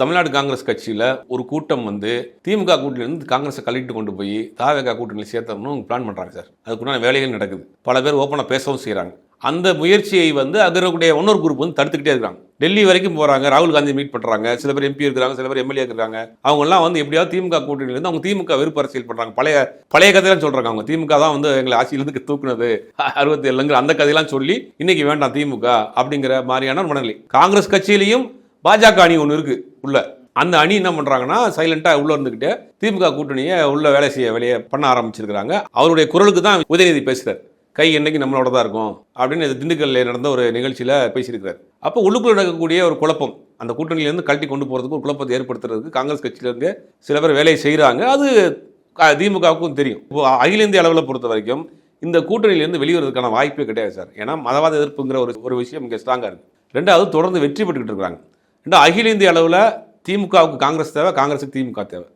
தமிழ்நாடு காங்கிரஸ் கட்சியில் ஒரு கூட்டம் வந்து திமுக கூட்டணியிலிருந்து காங்கிரஸை கழிட்டு கொண்டு போய் தாவக கூட்டணியில் சேர்த்தோம்னு பிளான் பண்ணுறாங்க சார். அதுக்குண்டான வேலைகள் நடக்குது. பல பேர் ஓப்பனாக பேசவும் செய்கிறாங்க அந்த முயற்சியை வந்து அகரக்கூடிய இன்னொரு குரூப் வந்து தடுத்துக்கிட்டே இருக்காங்க. டெல்லி வரைக்கும் போகிறாங்க ராகுல் காந்தி மீட் பண்ணுறாங்க சில பேர் எம்பி இருக்கிறாங்க சில பேர் எம்எல்ஏ இருக்கிறாங்க. அவங்கெல்லாம் வந்து எப்படியாவது திமுக கூட்டணியிலேருந்து அவங்க திமுக வெறுப்பு அரசியல் பண்ணுறாங்க பழைய பழைய கதையெல்லாம் சொல்கிறாங்க அவங்க. திமுக தான் வந்து எங்களை ஆட்சியிலேருந்து தூக்குனது. அறுபத்தி ஏழுங்கிற அந்த கதையெல்லாம் சொல்லி இன்னைக்கு வேண்டாம் திமுக அப்படிங்கிற மாதிரியான ஒரு மனநிலை. காங்கிரஸ் கட்சியிலையும் பாஜக அணி ஒன்று இருக்கு உள்ள. அந்த அணி என்ன பண்ணுறாங்கன்னா சைலண்ட்டாக உள்ளே இருந்துக்கிட்டு திமுக கூட்டணியை உள்ள வேலை செய்ய வேலையை பண்ண ஆரம்பிச்சிருக்கிறாங்க. அவருடைய குரலுக்கு தான் உதயநிதி பேசுகிறார் கை என்னைக்கு நம்மளோட தான் இருக்கும் அப்படின்னு திண்டுக்கல்ல நடந்த ஒரு நிகழ்ச்சியில் பேசியிருக்கிறார். அப்போ உள்ளுக்குள்ள நடக்கக்கூடிய ஒரு குழப்பம் அந்த கூட்டணியிலேருந்து கழட்டி கொண்டு போகிறதுக்கு ஒரு குழப்பத்தை ஏற்படுத்துறதுக்கு காங்கிரஸ் கட்சியிலேருந்து சில பேர் வேலையை செய்கிறாங்க அது திமுகவுக்கும் தெரியும். இப்போ அகில இந்திய அளவில் பொறுத்த வரைக்கும் இந்த கூட்டணியிலேருந்து வெளிவரதுக்கான வாய்ப்பே கிடையாது சார். ஏன்னா மதவாத எதிர்ப்புங்கிற ஒரு ஒரு விஷயம் இங்கே ஸ்ட்ராங்காக இருக்குது ரெண்டாவது தொடர்ந்து வெற்றி பெற்றுக்கிட்டு இருக்கிறாங்க. ரெண்டு அகில இந்திய அளவில் திமுகவுக்கு காங்கிரஸ் தேவை காங்கிரஸுக்கு திமுக தேவை?